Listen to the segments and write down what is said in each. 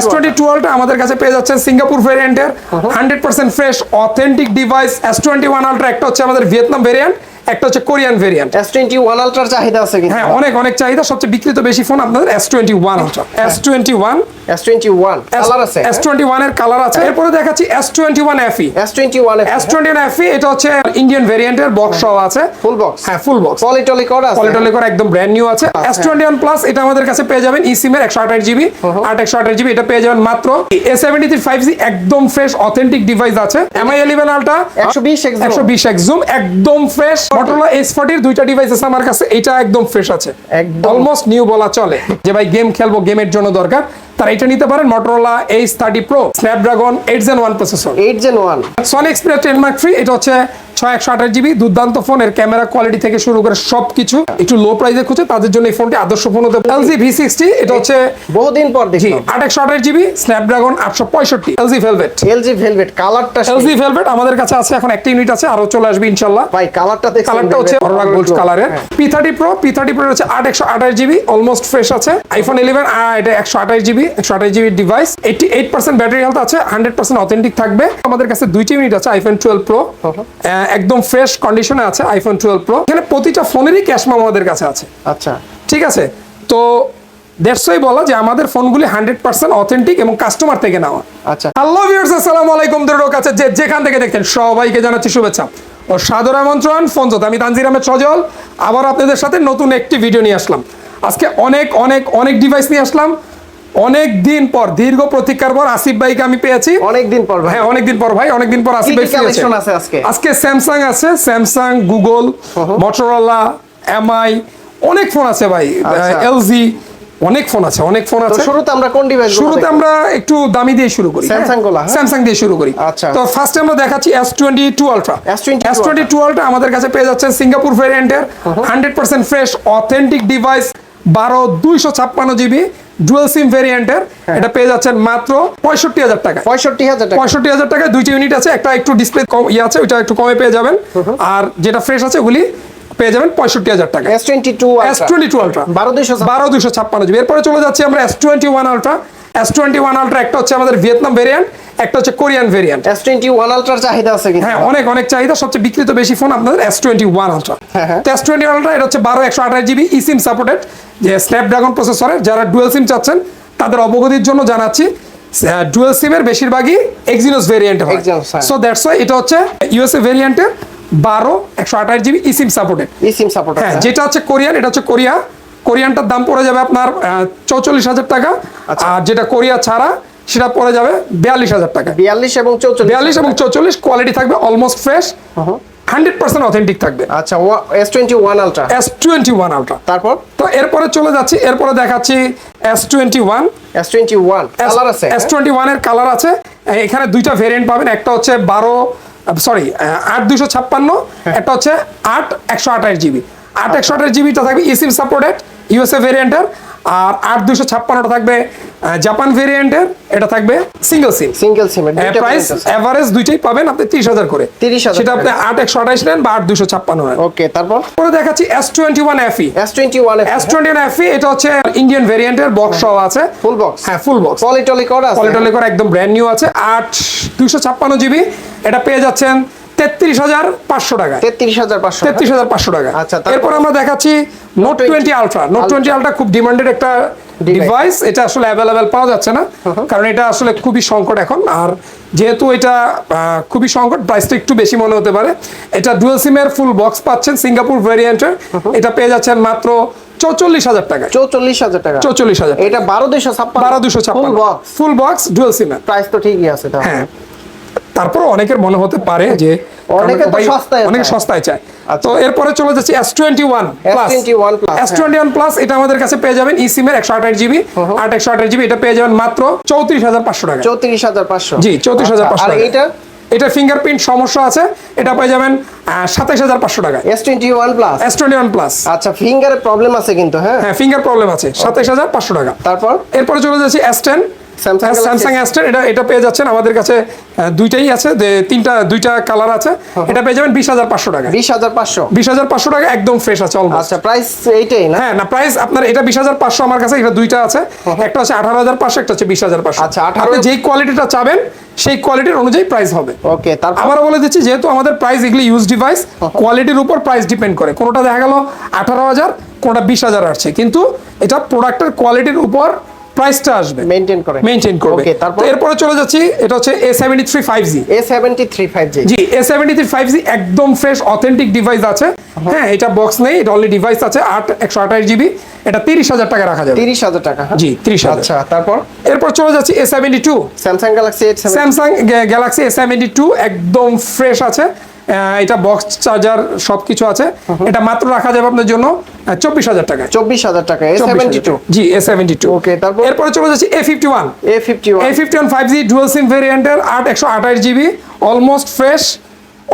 S twenty টুয়েলভটা আমাদের কাছে পেয়ে যাচ্ছেন সিঙ্গাপুর ভেরিয়েন্টের hundred percent fresh authentic device S twenty one ultra একটা হচ্ছে আমাদের ভিয়েতনাম ভেরিয়েন্ট একটা হচ্ছে Korean variant S twenty one আলট্রার চাহিদা আছে কিন্তু। হ্যাঁ অনেক অনেক চাহিদা। সবচেয়ে বিক্রিত বেশি ফোন আপনাদের S twenty one ultra S twenty one S twenty one colour আছে। এস টোয়েন্টি ওয়ানের কালার আছে। এরপরে দেখাচ্ছি S twenty one FE S twenty one S twenty one FE এটা হচ্ছে ইন্ডিয়ান ভেরিয়েন্টের বক্স সহ আছে। ফুল বক্স হ্যাঁ ফুল বক্স পলিটলি করা আছে। পলিটলি করে একদম ব্র্যান্ড নিউ আছে। টোয়েন্টি ওয়ান প্লাস এটা আমাদের কাছে পেয়ে যাবেন সিমের একশো আঠাশ জিবি আট একশো আঠাশ জিবি এটা পেয়ে যাবেন মাত্র। A seventy three five G একদম ফ্রেশ অথেন্টিক ডিভাইস আছে। MI eleven ultra 120 X zoom। একশো বিশ এক্স জুম একদম ফ্রেশ মটোরোলা এস ফর্টির দুইটা ডিভাইস আছে আমার কাছে এটা একদম ফ্রেশ আছে। একদম। অলমোস্ট নিউ বলা চলে। যে ভাই গেম খেলব গেমের জন্য দরকার। তারা এটা নিতে পারেন Motorola H thirty pro Snapdragon eight gen one processor eight gen one Sony express ten mark three এটা হচ্ছে ছয় একশো আঠাশ জিবি দুর্দান্ত ফোন এর ক্যামেরা কোয়ালিটি থেকে শুরু করে সবকিছু। একটু লো প্রাইসে খুঁজে তাদের জন্য এই ফোনটি আদর্শ ফোন হতে এলজি ভি সিক্সটি এটা হচ্ছে বহুদিন পর দেখলাম। আট একশো আঠাশ জিবি স্ন্যাপড্রাগন আটশো পঁয়ষট্টি এলজি ভেলভেট এলজি ভেলভেট কালারটা এলজি ভেলভেট আমাদের কাছে আছে এখন একটা ইউনিট আছে আরও চলে আসবে ইনশাল্লাহ। ভাই কালারটা কালারটা হচ্ছে? অরোরা গোল্ড কালারের। P thirty Pro P thirty Pro হচ্ছে আট একশো আঠাশ জিবি অলমোস্ট ফ্রেশ আছে। আইফোন ইলেভেন এটা একশো আঠাশ জিবি একশো আঠাশ GB device eighty eight percent battery health আছে হান্ড্রেড পার্সেন্ট অথেন্টিক থাকবে। আমাদের কাছে দুইটি ইউনিট আছে আইফোন টুয়েলভ প্রো একদম ফ্রেশ কন্ডিশনে আছে আইফোন টুয়েলভ প্রো এখানে প্রতিটা ফোনেরই ক্যাশ মাম আমাদের কাছে আছে। আচ্ছা। ঠিক আছে? তো দেড়শোই বলা যে আমাদের ফোনগুলি হান্ড্রেড পার্সেন্ট অথেন্টিক এবং কাস্টমার থেকে নেওয়া। আচ্ছা। হ্যালো ভিউয়ার্স আসসালামু আলাইকুম দর্শক কাছে। যে যেখান থেকে দেখতেন সবাইকে জানাচ্ছি শুভেচ্ছা। ও সাদর আমন্ত্রণ ফোনজত আমি তানজির আহমেদ সজল। আবার আপনাদের সাথে নতুন একটি ভিডিও নিয়ে আসলাম। আজকে অনেক অনেক অনেক ডিভাইস নিয়ে আসলাম। অনেক দিন পর দীর্ঘ প্রতীক্ষার পর আসিফ ভাইকে আমি পেয়েছি। অনেকদিন পর ভাই। হ্যাঁ অনেকদিন পর ভাই অনেকদিন পর আসিফ ভাই আছে আজকে? আজকে স্যামসাং আছে স্যামসাং গুগল মটোরোলা এমআই অনেক ফোন আছে ভাই। আচ্ছা। এলজি অনেক ফোন আছে অনেক ফোন আছে। শুরুতে আমরা কোন ডিভাইস শুরুতে আমরা একটু দামি দিয়ে শুরু করি Samsung গুলা, হ্যাঁ? স্যামসাং দিয়ে শুরু করি। আচ্ছা। তো ফার্স্টে আমরা দেখাচ্ছি S twenty two Ultra S22 S twenty two Ultra আমাদের কাছে পেয়ে যাচ্ছেন সিঙ্গাপুর ভেরিয়েন্টের hundred percent fresh authentic device বারো দুইশো ছাপ্পান্ন জিবি ডুয়েল সিম ভেরিয়েন্টের এটা পেয়ে যাচ্ছেন মাত্র পঁয়ষট্টি হাজার টাকা। পঁয়ষট্টি হাজার টাকা। পঁয়ষট্টি হাজার টাকায় দুইটা ইউনিট আছে একটা একটু ডিসপ্লে কম ইয়ে আছে ওইটা একটু কমে পেয়ে যাবেন। আর যেটা ফ্রেশ আছে ওগুলি পেয়ে যাবেন পঁয়ষট্টি হাজার টাকা। S twenty two S twenty two Ultra বারো দুইশো বারো দুশো ছাপ্পান্ন জিবি। এরপরে চলে যাচ্ছি আমরা S twenty one Ultra S twenty one Ultra একটা হচ্ছে আমাদের ভিয়েতনাম ভেরিয়েন্ট একটা হচ্ছে Korean variant S twenty one আলট্রার চাহিদা আছে কিন্তু। হ্যাঁ অনেক অনেক চাহিদা। সবচেয়ে বিক্রিত বেশি ফোন আপনাদের এস টোয়েন্টি ওয়ান আলট্রা হ্যাঁ, হ্যাঁ। তো এস টোয়েন্টি আলট্রা এটা হচ্ছে বারো একশো আঠাশ জিবি ই সিম সাপোর্টেড যে স্ন্যাপড্রাগন প্রসেসরের যারা ডুয়েল সিম চাচ্ছেন তাদের অবগতির জন্য জানাচ্ছি ডুয়েল সিমের বেশিরভাগই এক্সিনোস ভেরিয়েন্ট হয়। হ্যাঁ। সো দ্যাটস ওয়াই এটা হচ্ছে ইউএসএ ভেরিয়েন্টের বারো একশো আঠাশ GB eSIM SIM supported e SIM support হ্যাঁ। যেটা হচ্ছে কোরিয়ান এটা হচ্ছে কোরিয়া। কোরিয়ানটার দাম পড়ে যাবে আপনার চৌচল্লিশ হাজার টাকা। আচ্ছা। আর যেটা কোরিয়া ছাড়া সেটা পড়ে যাবে বিয়াল্লিশ হাজার টাকা। বিয়াল্লিশ এবং চৌচল্লিশ। বিয়াল্লিশ এবং চৌচল্লিশ কোয়ালিটি থাকবে almost fresh hundred percent authentic থাকবে। আচ্ছা S twenty one Ultra S twenty one Ultra তারপর? তো এরপরে চলে যাচ্ছি এরপরে দেখাচ্ছি S twenty one S twenty one colour আছে এস টোয়েন্টি ওয়ানের কালার আছে। এখানে দুইটা ভেরিয়েন্ট পাবেন একটা হচ্ছে বারো সরি আট দুশো ছাপ্পান্ন হ্যাঁ। একটা হচ্ছে আট একশো আঠাশ জিবি আট একশো আঠাশ জিবিটা থাকবে ইসিম সাপোর্টেড ইউএসএ ভেরিয়েন্টের আর আট দুশো ছাপ্পান্নটা থাকবে জাপান ভেরিয়েন্টের এটা থাকবে সিঙ্গেল সিম সিঙ্গেল দুইটা প্রাইস এভারেজ দুইটাই পাবেন আপনি তিরিশ হাজার করে। 30,000 সেটা আপনি আট একশো আঠাশ নেন বা আট দুশো ছাপ্পান্ন নেন। ওকে তারপর? পরে দেখাচ্ছি S twenty one FE S twenty one S twenty one FE এটা হচ্ছে ইন্ডিয়ান ভেরিয়েন্টের বক্স সহ আছে। ফুল বক্স হ্যাঁ ফুল বক্স পলিটলি করা আছে। পলিটলি করে একদম ব্র্যান্ড নিউ আছে। আট দুশো ছাপ্পান্ন জিবি এটা পেয়ে যাচ্ছেন তেত্রিশ হাজার পাঁচশো টাকায় তেত্রিশ হাজার পাঁচশো তেত্রিশ হাজার পাঁচশো টাকা। আচ্ছা? এরপর আমরা দেখাচ্ছি Note 20 twenty Ultra Note twenty Ultra খুব ডিমান্ডেড একটা ডিভাইস এটা আসলে অ্যাভেলেবেল পাওয়া যাচ্ছে না কারণ এটা আসলে খুবই সংকট এখন। আর যেহেতু এটা খুবই সংকট প্রাইসটা একটু বেশি মনে হতে পারে। এটা ডুয়েল সিমের ফুল বক্স পাচ্ছেন সিঙ্গাপুর ভেরিয়েন্টের এটা পেয়ে যাচ্ছেন মাত্র চৌচল্লিশ হাজার টাকা। চৌচল্লিশ হাজার টাকা। চৌচল্লিশ হাজার। এটা বারো দুশো ছাপ্পান্ন। বারো দুশো ফুল ছাপ্পান্ন বক্স ফুল বক্স ডুয়েল সিমের প্রাইস তো ঠিকই আছে। হ্যাঁ। তারপর অনেকের মনে হতে পারে যে অনেকে তো সস্তায় অনেকে সস্তায় চায়। আচ্ছা। তো এরপরে চলে যাচ্ছে S twenty one S21 Plus, S twenty one plus এটা আমাদের কাছে পেয়ে যাবেন ই সিমের একশো আঠাশ জিবি আট একশো আঠাশ জিবি এটা পেয়ে যাবেন মাত্র চৌত্রিশ হাজার পাঁচশো টাকা। চৌত্রিশ হাজার পাঁচশো। জি চৌত্রিশ হাজার আচ্ছা, পাঁচশো আর টাকা। এটা? এটা ফিঙ্গারপ্রিন্ট সমস্যা আছে এটা পেয়ে যাবেন সাতাইশ হাজার পাঁচশো টাকা। S twenty one plus S twenty one plus আচ্ছা ফিঙ্গারের প্রবলেম আছে কিন্তু হ্যাঁ? হ্যাঁ ফিঙ্গার প্রবলেম আছে সাতাইশ হাজার পাঁচশো টাকা। তারপর? এরপরে চলে যাচ্ছি এস টেন স্যামসাং অ্যাস্টার এটা এটা পেয়ে যাচ্ছেন আমাদের কাছে দুইটাই আছে যে- তিনটা দুইটা কালার আছে। এটা পেয়ে যাবেন বিশ হাজার পাঁচশো টাকা। বিশ হাজার পাঁচশো? বিশ হাজার পাঁচশো টাকা একদম ফ্রেশ আছে অলমোস্ট আচ্ছা প্রাইস এইটাই না? হ্যাঁ না প্রাইস আপনার এটা বিশ হাজার পাঁচশো আমার কাছে এটা দুইটা আছে। একটা হচ্ছে আঠারো হাজার পাঁচশো একটা হচ্ছে বিশ হাজার পাঁচশো। আচ্ছা, 18 আপনি যেই কোয়ালিটিটা চাবেন সেই কোয়ালিটির অনুযায়ী প্রাইস হবে। ওকে তারপর? আবারও বলে দিচ্ছি যেহেতু আমাদের প্রাইস এগুলি ইউজ ডিভাইস কোয়ালিটির উপর প্রাইস ডিপেন্ড করে। কোনোটা দেখা গেল আঠারো হাজার কোনোটা বিশ হাজার আসছে। কিন্তু এটা প্রোডাক্টের কোয়ালিটির উপর প্রাইসটা আসবে। মেনটেন করে। মেনটেন করবে। ওকে তারপর? এরপরে চলে যাচ্ছি এটা হচ্ছে A seventy three five G A seventy three five G G A seventy three five G একদম ফ্রেশ অথেন্টিক ডিভাইস আছে। হ্যাঁ এটা বক্স নেই এটা অনলি ডিভাইস আছে আট একশো আঠাশ জিবি এটা তিরিশ হাজার টাকা রাখা যাবে। তিরিশ হাজার টাকা হ্যাঁ? জি তিরিশ হাজার। আচ্ছা তারপর? এরপর চলে যাচ্ছি A seventy two Samsung Galaxy eight seven Samsung Galaxy S two একদম ফ্রেশ আছে। এটা বক্স চার্জার সবকিছু আছে। এটা মাত্র রাখা যাবে আপনার জন্য চব্বিশ হাজার টাকা চব্বিশ হাজার টাকা A seventy two G A seventy two Okay, তারপর? এরপরে চলে যাচ্ছে A fifty one A fifty one A fifty one five G dual SIM ভেরিয়েন্টের আট একশো আঠাশ জিবি অলমোস্ট ফ্রেশ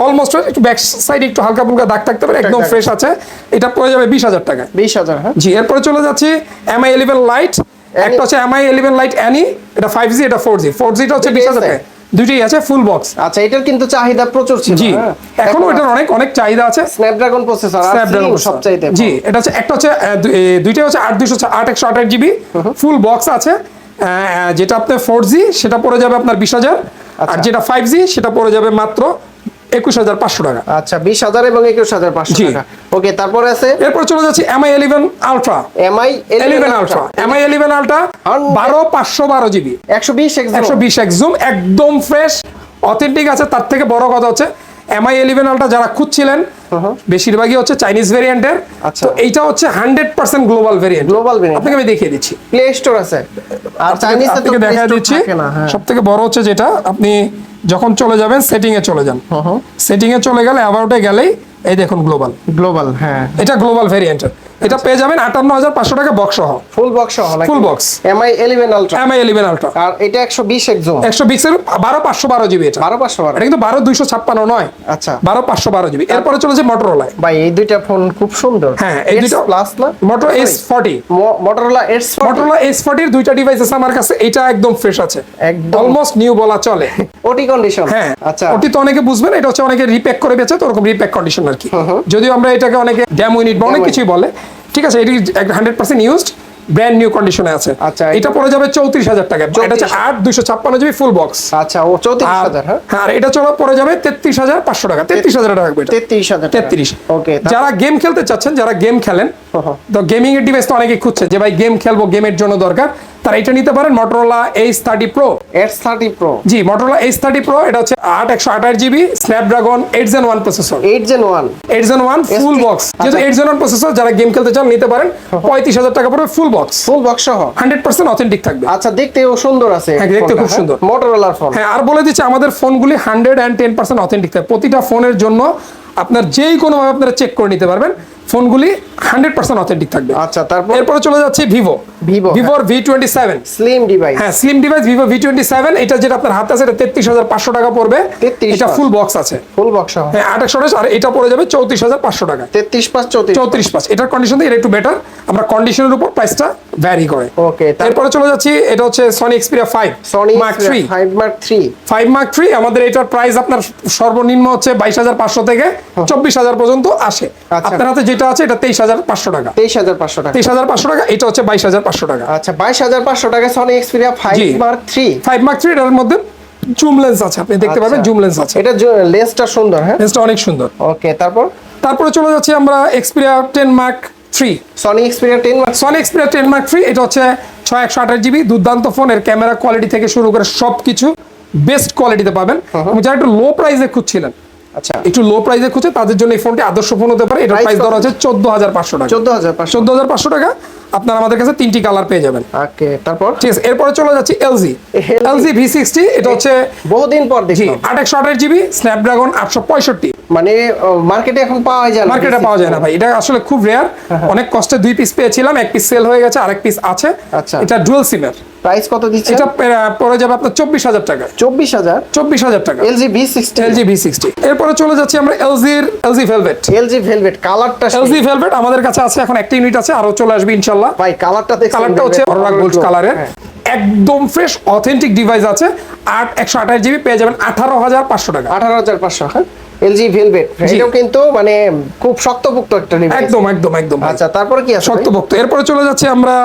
অলমোস্ট একটু ব্যাক সাইড একটু হালকা ফুলকা দাগ থাকতে পারে একদম ফ্রেশ আছে। এটা পড়ে যাবে বিশ হাজার টাকায়। বিশ হাজার হ্যাঁ। জি এরপরে চলে যাচ্ছি এমআই ইলেভেন লাইট একটা হচ্ছে এমআই ইলেভেন লাইট অ্যানি এটা ফাইভ জি এটা ফোর জি ফোর জিটা হচ্ছে বিশ হাজার টাকা দুইটাই আছে ফুল বক্স আচ্ছা এটার কিন্তু চাহিদা প্রচুর ছিল জি। এখন এখনও এটার অনেক অনেক চাহিদা আছে। স্ন্যাপড্রাগন প্রসেসর আর স্ন্যাপড্রাগন। সবচাইতে জি এটা হচ্ছে একটা হচ্ছে দুইটাই হচ্ছে আট দুশো আট একশো আঠাশ জিবি। ফুল বক্স আছে। যেটা আপনার ফোর জি সেটা পড়ে যাবে আপনার বিশ হাজার। আর আচ্ছা। যেটা ফাইভ জি সেটা পড়ে যাবে মাত্র একুশ হাজার পাঁচশো টাকা। আচ্ছা বিশ হাজার এবং একুশ হাজার পাঁচশো। টাকা। ওকে তারপরে আছে? এরপর চলে যাচ্ছে MI eleven Ultra MI eleven Ultra MI eleven Ultra বারো পাঁচশো বারো জিবি। একশো বিশ একশো বিশ এক জুম একদম ফ্রেশ অথেন্টিক আছে। তার থেকে বড় কথা হচ্ছে এমআই ইলেভেন আলটা যারা খুঁজছিলেন বেশিরভাগই হচ্ছে চাইনিজ ভেরিয়েন্টের আচ্ছা। তো এইটা হচ্ছে hundred percent global variant global variant, আপনাকে আমি দেখিয়ে দিচ্ছি। প্লে স্টোর আছে। আর চাইনিজ থেকে দেখা দিচ্ছি। হ্যাঁ। সব থেকে বড় হচ্ছে যেটা আপনি যখন চলে যাবেন সেটিং এ চলে যান। সেটিং এ চলে গেলে অ্যাবাউটে গেলেই এই দেখুন গ্লোবাল গ্লোবাল হ্যাঁ। এটা গ্লোবাল ভেরিয়েন্টের এটা পেয়ে যাবেন আটান্ন হাজার পাঁচশো টাকা বক্স সহ ফুল বক্স সহ Full box। MI eleven Ultra MI eleven Ultra আর এটা একশো বিশ একজন একশো বিশের বারো পাঁচশো বারো জিবি এটা। বারো পাঁচশো বারো। এটা কিন্তু বারো দুইশো ছাপ্পান্ন নয়। আচ্ছা। বারো পাঁচশো বারো জিবি। এরপরে চলেছে মোটরোলায় ভাই এই দুইটা ফোন খুব সুন্দর। হ্যাঁ, এই দুইটা- প্লাস না? Moto S forty Motorola S Motorola S ফর্টির দুইটা ডিভাইস আছে আমার কাছে। এটা একদম ফ্রেশ আছে। একদম। অলমোস্ট নিউ বলা চলে। ওটি কন্ডিশন হ্যাঁ। আচ্ছা। ওটি তো অনেকে বুঝবেন এটা হচ্ছে অনেকে রিপ্যাক করে বেচে তো ওরকম রিপ্যাক কন্ডিশন আর কি। যদিও আমরা এটাকে অনেকে ড্যাম ইউনিট বা অনেক কিছুই বলে। ঠিক আছে এটি hundred percent used brand new কন্ডিশনে আছে। আচ্ছা, এটা পড়ে যাবে চৌত্রিশ হাজার টাকা এটা হচ্ছে আট দুইশো ছাপ্পান্ন জিবি ফুল বক্স আচ্ছা ও চৌত্রিশ হাজার হ্যাঁ হ্যাঁ? আর এটা চলো পড়ে যাবে তেত্রিশ হাজার পাঁচশো টাকা। তেত্রিশ হাজার টাকা লাগবে তেত্রিশ হাজার তেত্রিশ। ওকে যারা গেম খেলতে চাচ্ছেন যারা গেম খেলেন হ্যাঁ। তো গেমিং এর ডিভাইস তো অনেকে খুঁজছে যে ভাই গেম খেলব গেমের জন্য দরকার। তারা এটা নিতে পারেন Motorola H thirty Pro S thirty Pro G Motorola H thirty Pro এটা হচ্ছে আট একশো আঠাশ GB Snapdragon eight Gen one processor eight Gen one eight Gen one full box যেহেতু এইট জেন ওয়ান প্রসেসর যারা গেম খেলতে চান নিতে পারেন। পঁয়ত্রিশ হাজার টাকা পড়বে ফুল বক্স ফুল বক্স সহ? হান্ড্রেড পার্সেন্ট অথেন্টিক থাকবে। আচ্ছা দেখতে দেখতেও সুন্দর আছে হ্যাঁ, দেখতে খুব সুন্দর। মোটরোলার ফোন হ্যাঁ আর বলে দিচ্ছি আমাদের ফোনগুলি hundred and ten percent authentic থাকে প্রতিটা ফোনের জন্য আপনার যেই কোনোভাবে আপনারা চেক করে নিতে পারবেন। ফোনগুলি হান্ড্রেড পার্সেন্ট অথেন্টিক থাকবে। আচ্ছা তারপর? এরপরে চলে যাচ্ছে ভিভো ভিভোর V twenty seven slim device হ্যাঁ slim device Vivo V twenty seven এটা যেটা আপনার হাতে আছে এটা তেত্রিশ হাজার পাঁচশো টাকা পড়বে। এটা ফুল বক্স আছে। ফুল বক্স হ্যাঁ আট একশো আর এটা পড়ে যাবে চৌত্রিশ হাজার পাঁচশো টাকা। তেত্রিশ পাঁচ চৌত্রিশ চৌত্রিশ পাঁচ। এটার কন্ডিশন এটা একটু বেটার আমরা কন্ডিশনের উপর প্রাইসটা ভ্যারি করে। ওকে এরপরে চলে যাচ্ছি এটা হচ্ছে Sony Xperia five Sony Mark three five Mark three five Mark three আমাদের এটার প্রাইস আপনার সর্বনিম্ন হচ্ছে বাইশ হাজার পাঁচশো থেকে চব্বিশ হাজার পর্যন্ত আসে। আচ্ছা। আপনার হাতে যেটা আছে এটা তেইশ হাজার পাঁচশো টাকা। তেইশ হাজার পাঁচশো টাকা। তেইশ হাজার পাঁচশো টাকা এটা হচ্ছে বাইশ হাজার পাঁচশো টাকা। আচ্ছা বাইশ হাজার পাঁচশো টাকা Sony Xperia five. Mark three five Mark three এটার মধ্যে জুম লেন্স আছে আপনি দেখতে পাবেন জুম লেন্স আছে। এটা লেন্সটা সুন্দর হ্যাঁ? লেন্সটা অনেক সুন্দর। ওকে তারপর? তারপরে চলে যাচ্ছি আমরা Xperia ten Mark three Sony Xperia ten Mark Sony Xperia ten Mark three এটা হচ্ছে ছয় একশো আঠাশ জিবি দুর্দান্ত ফোন এর ক্যামেরা কোয়ালিটি থেকে শুরু করে সব কিছু বেস্ট কোয়ালিটিতে পাবেন। যারা একটু লো প্রাইসে খুঁজছিলেন আচ্ছা। একটু লো প্রাইসে খুঁজে তাদের জন্য এই ফোনটি আদর্শ ফোন হতে পারে। এটার প্রাইস ধরা হাজার পাঁচশো টাকা। চোদ্দ হাজার পাঁচশো। চোদ্দ হাজার পাঁচশো টাকা আপনার আমাদের কাছে তিনটি কালার পেয়ে যাবেন। ওকে তারপর? ঠিক আছে এরপরে চলে যাচ্ছি এলজি এলজি ভি সিক্সটি এটা হচ্ছে বহুদিন পর একশো আঠাশ জিবি স্ন্যাপড্রাগন আটশো পঁয়ষট্টি। মানে মার্কেটে এখন পাওয়া যায় না মার্কেটে পাওয়া যায় না ভাই। এটা আসলে খুব রেয়ার অনেক কষ্টে দুই পিস পেয়েছিলাম এক পিস সেল হয়ে গেছে আরেক পিস আছে। আচ্ছা। এটা ডুয়েল সিমের প্রাইস কত দিচ্ছে? এটা পড়ে যাবে আপনার চব্বিশ হাজার টাকা। চব্বিশ হাজার? চব্বিশ হাজার টাকা। LG V sixty LG V sixty এরপরে চলে যাচ্ছি আমরা এলজির এলজি ভেলভেট এলজি ভেলভেট কালারটা এলজি ভেলভেট আমাদের কাছে আছে এখন একটা ইউনিট আছে আরও চলে আসবে ইনশাল্লাহ। ভাই কালারটা কালারটা হচ্ছে গোল্ড। কালারের হ্যাঁ। একদম ফ্রেশ অথেন্টিক ডিভাইস আছে। আট একশো আঠাশ জিবি পেয়ে যাবেন আঠারো হাজার পাঁচশো টাকা। আঠারো হাজার পাঁচশো হ্যাঁ। LG Velvet. এটাও কিন্তু মানে খুব শক্তপোক্ত একটা একদম একদম একদম আচ্ছা তারপরে কি আছে শক্তভক্ত এরপরে চলে যাচ্ছে আমরা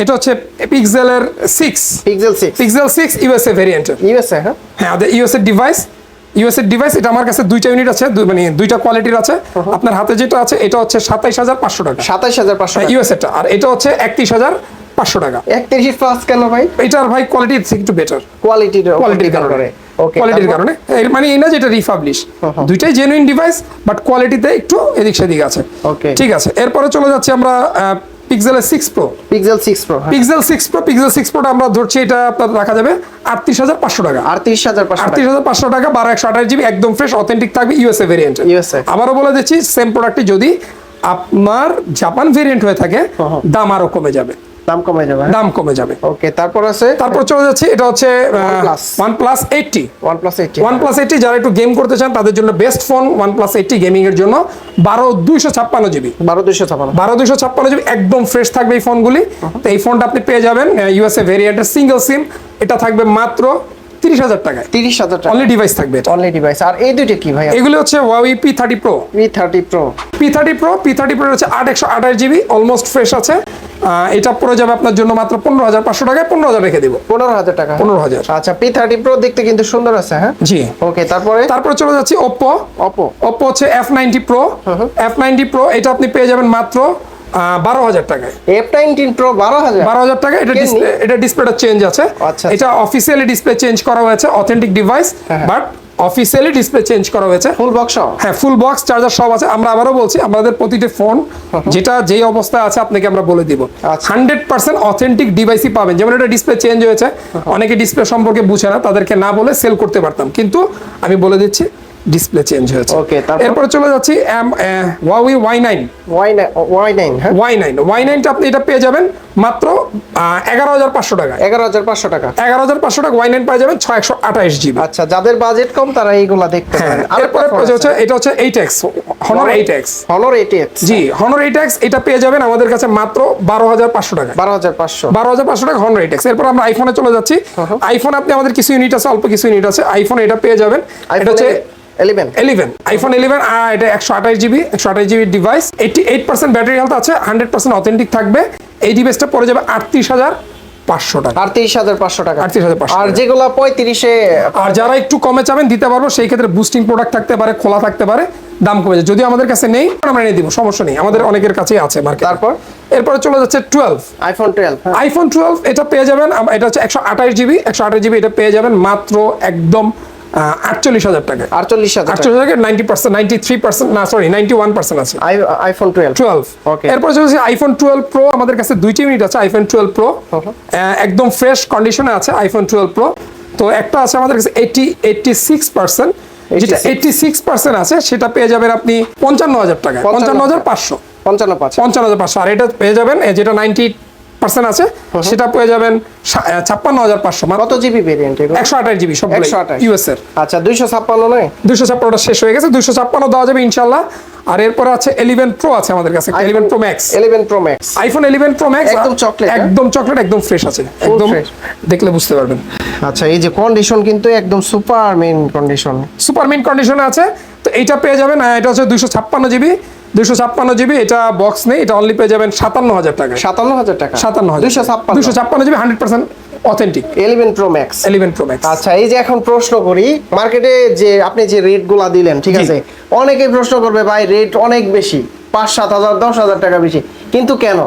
এটা হচ্ছে পিক্সেলের six Pixel six Pixel six USA ভেরিয়েন্টের ইউএসএ হ্যাঁ। হ্যাঁ আমাদের ইউএস এর ডিভাইস ইউএস এর ডিভাইস এটা আমার কাছে দুইটা ইউনিট আছে মানে দুইটা কোয়ালিটির আছে। আপনার হাতে যেটা আছে এটা হচ্ছে সাতাইশ হাজার পাঁচশো টাকা। সাতাইশ হাজার পাঁচশো ইউএস এরটা আর এটা হচ্ছে একত্রিশ হাজার পাঁচশো টাকা। একত্রিশ প্লাস কেন ভাই? এটার ভাই কোয়ালিটি একটু বেটার কোয়ালিটির কোয়ালিটির কারণে। কোয়ালিটির কারণে। এর মানে এই না যেটা রিফাবলিশ দুইটাই জেনুইন ডিভাইস বাট কোয়ালিটিতে একটু এদিক সেদিক আছে. ঠিক আছে এরপরে চলে যাচ্ছি আমরা পিক্সেলের six Pro Pixel six Pro Pixel six Pro Pixel six প্রোটা আমরা ধরছি এটা আপনার রাখা যাবে আটত্রিশ হাজার পাঁচশো টাকা। আটত্রিশ হাজার পাঁচশো আটত্রিশ হাজার পাঁচশো টাকা বারো একশো আঠাশ জিবি একদম ফ্রেশ অথেন্টিক থাকবে ইউএসএ ভেরিয়েন্ট ইউএসএ আবারো বলে দিচ্ছি সেম প্রোডাক্টটি যদি আপনার জাপান ভেরিয়েন্ট হয়ে থাকে দাম আরও কমে যাবে। দাম কমে যাবে দাম কমে যাবে। ওকে তারপর আছে? তারপর চলে যাচ্ছে এটা হচ্ছে OnePlus। OnePlus eighty OnePlus eighty OnePlus eighty যারা একটু গেম করতে চান তাদের জন্য best phone OnePlus eighty gaming এর জন্য বারো দুইশো ছাপ্পান্ন জিবি বারো দুইশো ছাপান্ন বারো দুইশো ছাপ্পান্ন জিবি একদম ফ্রেশ থাকবে এই ফোনগুলি তো এই ফোনটা আপনি পেয়ে যাবেন ইউএসএ ভেরিয়েন্টের সিঙ্গেল সিম এটা থাকবে মাত্র তিরিশ হাজার টাকায় তিরিশ হাজার টাকা। অনলি ডিভাইস থাকবে অনলি ডিভাইস আর এই দুইটা কি ভাই? এগুলি হচ্ছে Y P thirty Pro V thirty Pro P thirty Pro P thirty Pro হচ্ছে আট একশো আঠাশ জিবি অলমোস্ট ফ্রেশ আছে। এটা পড়ে যাবে আপনার জন্য মাত্র পনেরো হাজার পাঁচশো টাকায় পনেরো হাজার রেখে দিব। পনেরো হাজার টাকা। পনেরো হাজার। আচ্ছা পি থার্টি প্রো দেখতে কিন্তু সুন্দর আছে হ্যাঁ? জি। ওকে তারপরে? তারপরে চলে যাচ্ছি ওপ্পো অপো ওপ্পো হচ্ছে F ninety Pro F ninety Pro এটা আপনি পেয়ে যাবেন মাত্র বারো হাজার টাকায়। এফ নাইনটিন প্রো বারো হাজার। বারো হাজার টাকা এটা ডিসপ্লে এটা ডিসপ্লেটা চেঞ্জ আছে। আচ্ছা, এটা অফিসিয়ালি ডিসপ্লে চেঞ্জ করা হয়েছে authentic device. But officially display change করা হয়েছে। ফুল বক্স হ্যাঁ ফুল বক্স চার্জার সব আছে। আমরা আবারও বলছি আমাদের প্রতিটি ফোন যেটা যেই অবস্থায় আছে আপনাকে আমরা বলে দিব। হান্ড্রেড পার্সেন্ট অথেন্টিক ডিভাইসই পাবেন। যেমন এটা ডিসপ্লে চেঞ্জ হয়েছে অনেকে ডিসপ্লে সম্পর্কে বুঝে না তাদেরকে না বলে সেল করতে পারতাম। কিন্তু আমি বলে দিচ্ছি ডিসপ্লে চেঞ্জ হয়েছে। Okay, তারপর? এরপরে চলে যাচ্ছি Y Y nine Y Y nine হ্যাঁ? ওয়াই নাইন ওয়াই নাইনটা আপনি এটা পেয়ে যাবেন মাত্র এগারো হাজার পাঁচশো টাকা। এগারো হাজার পাঁচশো টাকা। এগারো হাজার পাঁচশো টাকা ওয়াই নাইন পেয়ে যাবেন ছয় একশো আঠাশ জিবি আচ্ছা যাদের বাজেট কম তারা এইগুলা দেখতে হ্যাঁ পারেন। এরপরে হচ্ছে এটা হচ্ছে eight X Honor eight X Honor eighty X G Honor eight X এটা পেয়ে যাবেন আমাদের কাছে মাত্র বারো হাজার পাঁচশো টাকা। বারো হাজার পাঁচশো। বারো হাজার পাঁচশো টাকা হনর এইট এক্স এরপর আমরা আইফোনে চলে যাচ্ছি। আইফোন আপনি আমাদের কিছু ইউনিট আছে অল্প কিছু ইউনিট আছে। আইফোন এটা পেয়ে যাবেন। এটা হচ্ছে এলিভেন ইলেভেন আইফোন ইলেভেন এটা একশো আঠাশ GB device eighty eight percent battery health আছে অথেন্টিক থাকবে। এই ডিভাইসটা পড়ে যাবে আটত্রিশ হাজার পাঁচশো টাকা। আটত্রিশ হাজার পাঁচশো টাকা। 38,500 আর যেগুলা পঁয়ত্রিশে আর যারা একটু কমে চাবেন দিতে পারব সেই ক্ষেত্রে বুস্টিং প্রোডাক্ট থাকতে পারে খোলা থাকতে পারে দাম কমে যায় যদি আমাদের কাছে নেই আমরা এনে দিব সমস্যা নেই। আমাদের অনেকের কাছেই আছে মার্কেট তারপর? এরপরে চলে যাচ্ছে twelve iPhone twelve iPhone twelve এটা পেয়ে যাবেন এটা হচ্ছে একশো আঠাশ জিবি একশো আঠাশ জিবি এটা পেয়ে যাবেন মাত্র একদম আটচল্লিশ হাজার টাকা আটচল্লিশ হাজার আটচল্লিশ হাজার ninety percent ninety three percent না সরি নাইনটি ওয়ান পার্সেন্ট আছে। আই- আইফোন টুয়েলভ টুয়েলভ Okay. এরপর হচ্ছে আইফোন টুয়েলভ প্রো আমাদের কাছে দুইটি ইউনিট আছে আইফোন টুয়েলভ প্রো একদম ফ্রেশ কন্ডিশনে আছে আইফোন টুয়েলভ প্রো তো একটা আছে আমাদের কাছে এইটি এইটটি সিক্স পার্সেন্ট যেটা 86 এইটটি সিক্স পার্সেন্ট আছে সেটা পেয়ে যাবেন আপনি পঞ্চান্ন হাজার টাকা পঞ্চান্ন হাজার। পাঁচশো। পঞ্চান্ন পাঁচ পঞ্চান্ন হাজার পাঁচশো। আর এটা পেয়ে যাবেন যেটা নাইনটি পার্সেন্ট আছে সেটা পেয়ে যাবেন ছাপ্পান্ন হাজার পাঁচশো কত জিবি ভেরিয়েন্ট একশো আঠাশ জিবি সব 128 ইউএস এর। আচ্ছা দুইশো ছাপ্পান্ন নয়? দুশো ছাপ্পান্নটা শেষ হয়ে গেছে দুশো ছাপ্পান্ন দেওয়া যাবে ইনশাল্লাহ। আর এরপরে আছে এলিভেন প্রো আছে আমাদের কাছে eleven Pro Max eleven Pro Max iPhone eleven Pro Max একদম chocolate, হ্যাঁ? একদম চকলেট একদম ফ্রেশ আছে। একদম দেখলে বুঝতে পারবেন। আচ্ছা এই যে কন্ডিশন কিন্তু একদম super mint condition super mint কন্ডিশনে আছে তো এইটা পেয়ে যাবেন এটা হচ্ছে দুশো ছাপ্পান্ন জিবি। দুশো ছাপ্পান্ন জিবি এটা বক্স নেই এটা অনলি পেয়ে যাবেন সাতান্ন হাজার টাকা সাতান্ন হাজার টাকা। সাতান্ন হাজার দুইশো ছাপ্পান্ন। দুশো ছাপ্পান্ন GB hundred percent authentic eleven Pro Max eleven Pro Max আচ্ছা এই যে এখন প্রশ্ন করি মার্কেটে যে আপনি যে রেটগুলা দিলেন ঠিক আছে? অনেকেই প্রশ্ন করবে ভাই রেট অনেক বেশি পাঁচ সাত হাজার দশ হাজার টাকা বেশি। কিন্তু কেন?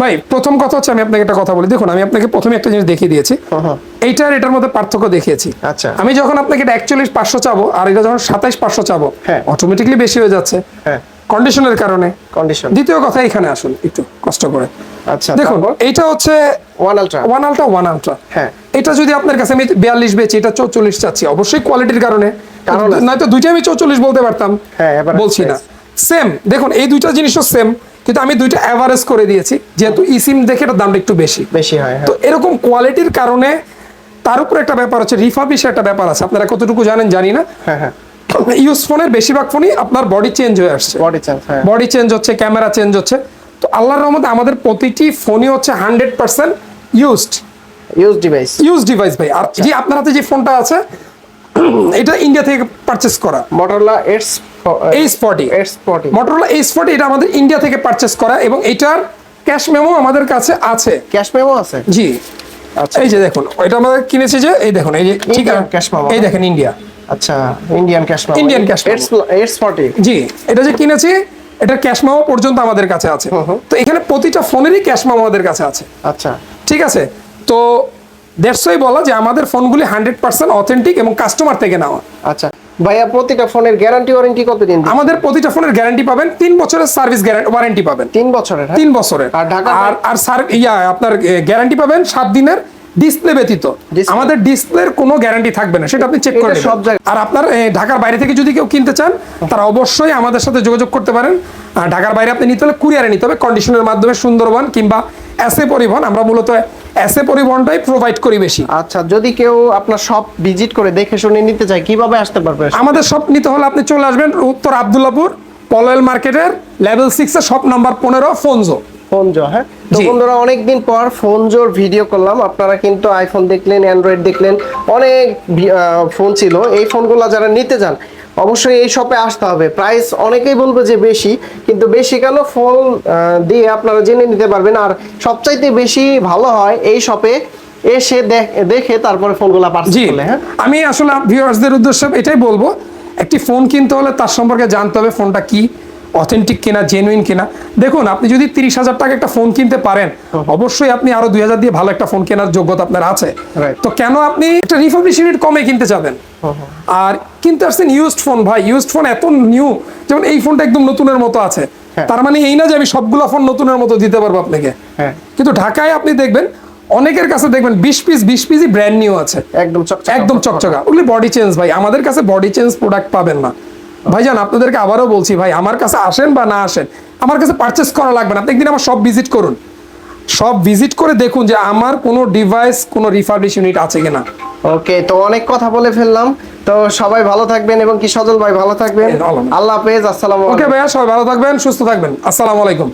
ভাই প্রথম কথা হচ্ছে আমি আপনাকে একটা কথা বলি। দেখুন আমি আপনাকে প্রথমে একটা জিনিস দেখিয়ে দিয়েছি। এইটার এটার মধ্যে পার্থক্য দেখিয়েছি। আচ্ছা। আমি যখন আপনাকে এটা একচল্লিশ পাঁচশো চাবো আর এটা যখন সাতাইশ পাঁচশো চাবো হ্যাঁ। অটোমেটিকলি বেশি হয়ে যাচ্ছে। হ্যাঁ। কন্ডিশনের কারণে। কন্ডিশন দ্বিতীয় কথা এখানে আসুন একটু কষ্ট করে। আচ্ছা দেখুন এইটা হচ্ছে one Ultra one Ultra one Ultra হ্যাঁ। এটা যদি আপনার কাছে আমি বিয়াল্লিশ বেচি এটা চৌচল্লিশ চাচ্ছি। অবশ্যই কোয়ালিটির কারণে। কারণ নয়তো দুইটা আমি চৌচল্লিশ বলতে পারতাম হ্যাঁ, বলছি না। সেম দেখুন এই দুইটা জিনিসও সেম কিন্তু আমি দুইটা অ্যাভারেজ করে দিয়েছি যেহেতু ইসিম দেখে এটার দামটা একটু বেশি। বেশি হয় হ্যাঁ। তো এরকম কোয়ালিটির কারণে তার উপর একটা ব্যাপার আছে রিফাবিশের একটা ব্যাপার আছে। আপনারা কতটুকু জানেন জানি না। হ্যাঁ হ্যাঁ। ইউজ ফোনের বেশিরভাগ ফোনই আপনার বডি চেঞ্জ হয়ে আসছে। বডি চেঞ্জ হ্যাঁ। বডি চেঞ্জ হচ্ছে ক্যামেরা চেঞ্জ হচ্ছে। তো আল্লাহর রহমতে আমাদের প্রতিটি ফোনই হচ্ছে hundred percent used use device use device ভাই। আর যে আপনার হাতে যে ফোনটা আছে এটা ইন্ডিয়া থেকে পারচেস করা। Motorola Edge H forty Edge forty Motorola H forty এটা আমাদের ইন্ডিয়া থেকে পারচেস করা এবং এটার ক্যাশ মেমো আমাদের কাছে আছে। ক্যাশ মেমো আছে? জি। আচ্ছা। এই যে দেখুন ওইটা আমাদের কিনেছি যে এই দেখুন এই যে ঠিক আছে cash memo, এই দেখেন ইন্ডিয়া আচ্ছা Indian cash Edge Edge forty G এটা যে কিনেছি এটা ক্যাশ মেমো পর্যন্ত আমাদের কাছে আছে। তো এখানে প্রতিটা ফোনেরই ক্যাশ মেমো আমাদের কাছে আছে। আচ্ছা। ঠিক আছে? তো দেড়শোই বলা যে আমাদের ফোনগুলি হান্ড্রেড পার্সেন্ট অথেন্টিক এবং কাস্টমার থেকে নেওয়া। আচ্ছা। ভাইয়া প্রতিটা ফোনের গ্যারান্টি ওয়ারেন্টি কতদিন দিন আমাদের প্রতিটা ফোনের গ্যারান্টি পাবেন তিন বছরের সার্ভিস ওয়ারেন্টি পাবেন। তিন বছরের হ্যাঁ? তিন বছরের। আর ঢাকা- আর আর স্যার ইয়া আপনার গ্যারান্টি পাবেন সাত দিনের। ডিসপ্লে ব্যতীত। আমাদের ডিসপ্লের কোনো গ্যারান্টি থাকবে না সেটা আপনি চেক করে সব জায়গায়- আর আপনার ঢাকার বাইরে থেকে যদি কেউ কিনতে চান তারা অবশ্যই আমাদের সাথে যোগাযোগ করতে পারেন। আর ঢাকার বাইরে আপনি নিতে হলে কুরিয়ারে নিতে হবে। কন্ডিশনের মাধ্যমে সুন্দরবন কিংবা এসএ পরিবহন। আমরা মূলত এসএ পরিবহনটাই প্রোভাইড করি বেশি। আচ্ছা যদি কেউ আপনার সব ভিজিট করে দেখে শুনে নিতে চায় কীভাবে আসতে পারবে? আমাদের সব নিতে হলে আপনি চলে আসবেন উত্তর আবদুল্লাপুর পলয়েল মার্কেটের লেভেল সিক্স এর শপ নাম্বার পনেরো ফোনজো। ফোনজো হ্যাঁ? তো। বন্ধুরা অনেকদিন পর ফোনজোর ভিডিও করলাম। আপনারা কিন্তু আইফোন দেখলেন অ্যান্ড্রয়েড দেখলেন অনেক ফোন ছিল। এই ফোনগুলো যারা নিতে চান অবশ্যই এই শপে আসতে হবে। প্রাইস অনেকেই বলবে যে বেশি কিন্তু বেশি কেন ফোন দিয়ে আপনারা জেনে নিতে পারবেন। আর সবচাইতে বেশি ভালো হয় এই শপে এসে দেখ- তারপরে ফোনগুলো পারচেজ করলে হ্যাঁ? আমি আসলে ভিউয়ার্সদের উদ্দেশ্যে এটাই বলব একটি ফোন কিনতে হলে তার সম্পর্কে জানতে হবে ফোনটা কি। অথেন্টিক কিনা জেনুইন কিনা। দেখুন আপনি যদি তিরিশ হাজার টাকা একটা ফোন কিনতে পারেন অবশ্যই আপনি আরও দুই হাজার দিয়ে ভালো একটা ফোন কেনার যোগ্যতা আপনার আছে। তো কেন আপনি একটা রিফাবলিশ ইউনিট কমে কিনতে যাবেন? আর কিনতে আসছেন ইউজড ফোন ভাই ইউজড ফোন এত নিউ যেমন এই ফোনটা একদম নতুনের মতো আছে। হ্যাঁ। তার মানে এই না যে আমি সবগুলো ফোন নতুনের মতো দিতে পারব আপনাকে। হ্যাঁ। কিন্তু ঢাকায় আপনি দেখবেন অনেকের কাছে দেখবেন বিশ পিস বিশ পিসই ব্র্যান্ড নিউ আছে। একদম চকচক। একদম চকচকা। ওগুলি বডি চেঞ্জ ভাই। আমাদের কাছে বডি চেঞ্জ প্রোডাক্ট পাবেন না। ভাইজান আপনাদেরকে আবারও বলছি ভাই আমার কাছে আসেন বা না আসেন আমার কাছে পারচেস করা লাগবে না। আপনি একদিন আমার সব ভিজিট করুন। সব ভিজিট করে দেখুন যে আমার কোনো ডিভাইস কোনো রিফার্বিশ ইউনিট আছে কিনা। ওকে তো অনেক কথা বলে ফেললাম। তো সবাই ভালো থাকবেন এবং কি সজল ভাই ভালো থাকবেন? আল্লাহ। হাফেজ আসসালামু ওকে ভাইয়া সবাই ভালো থাকবেন সুস্থ থাকবেন। আসসালামু আলাইকুম।